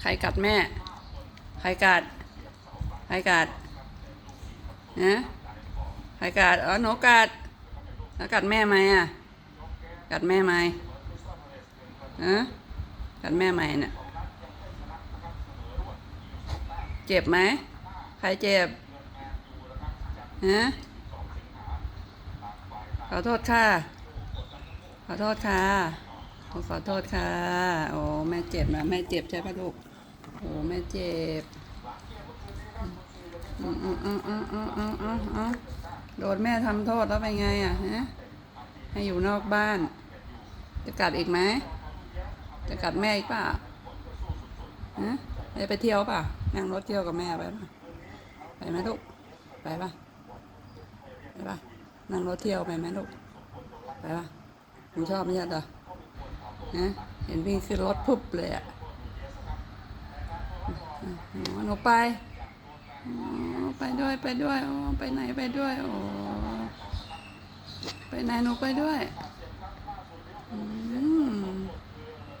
ใครกัดแม่ ใครกัด ใครกัดนะใครกัดอ๋อหนูกัด แล้วกัดแม่ไหมอะ กัดแม่ไหมฮะกัดแม่ไหมเนี่ยเจ็บไหมใครเจ็บฮะขอโทษค่ะ ขอโทษค่ะ ขอโทษค่ะ โอ้แม่เจ็บนะแม่เจ็บใช่ปะลูก โอ้แม่เจ็บอืออืออืออืออืออืออือโดนแม่ทำโทษแล้วไปไงอะฮะให้อยู่นอกบ้าน จะกัดอีกไหม จะกัดแม่อีกป่ะฮะไปเที่ยวป่ะ นั่งรถเที่ยวกับแม่ไปป่ะไปไหมลูก ไปป่ะ ไปป่ะ นั่งรถเที่ยวไปไหมลูก ไปป่ะหนูชอบไม่ใช่เหรอ นะเห็นวิ่งขึ้นรถปุ๊บเลยอะอ๋อหนูไปอ๋อไปด้วยไปด้วยอ๋อไปไหนไปด้วยโอ้ไปไหนหนูไปด้วย